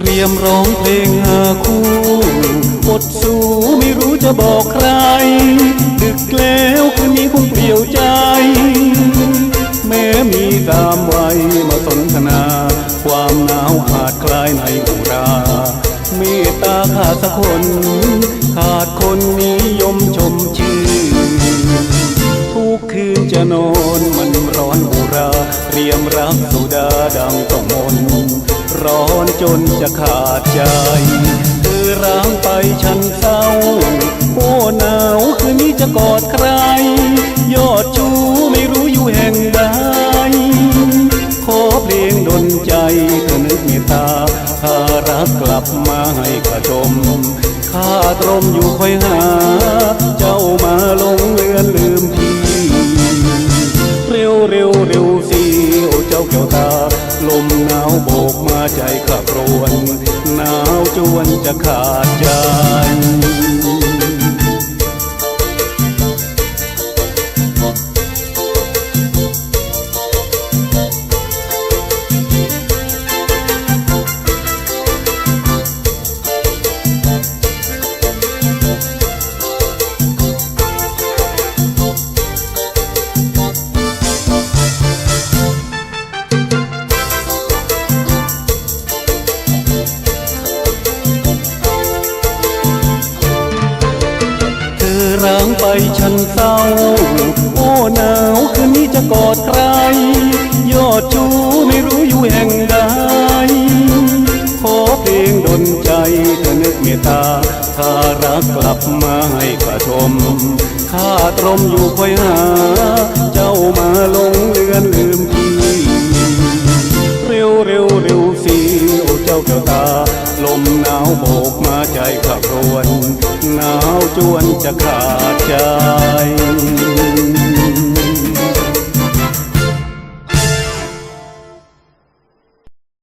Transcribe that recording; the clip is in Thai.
เรียมร้องเพลงหาคู่อดสู้ไม่รู้จะบอกใคร ดึกแล้วคืนนี้คงเปลี่ยวใจ แม้มีตามวัยมาสนทนา ความหนาวอาจคลายในอุราเมตตาขาดสักคน ขาดคนนิยมชมชื่นทุกคืนจะนอนมันร้อนอุราเตรียมรับสุดาดังต้องมน ร้อนจนจะขาดใจเธอร้างไปฉันเศร้า โอ้หนาวคืนนี้จะกอดใคร ยอดชูไม่รู้อยู่แห่งใดขอเพลงดนใจเธอนึกเมตตาถ้ารักกลับมาให้ข้าชมข้าตรมอยู่คอยหาเจ้ามา ใจขับรวนหนาวจวนจะขาดใจ ร้างไปฉันเศร้า โอ้หนาวคืนนี้จะกอดใคร ยอดชูไม่รู้อยู่แห่งใดขอเพลงดนใจเธอนึกเมตตา ถ้ารักกลับมาให้ข้าชม ข้าตรมอยู่คอยหา เจ้ามาลงเลือน ใจขับรวนหนาวจวนจะขาดใจ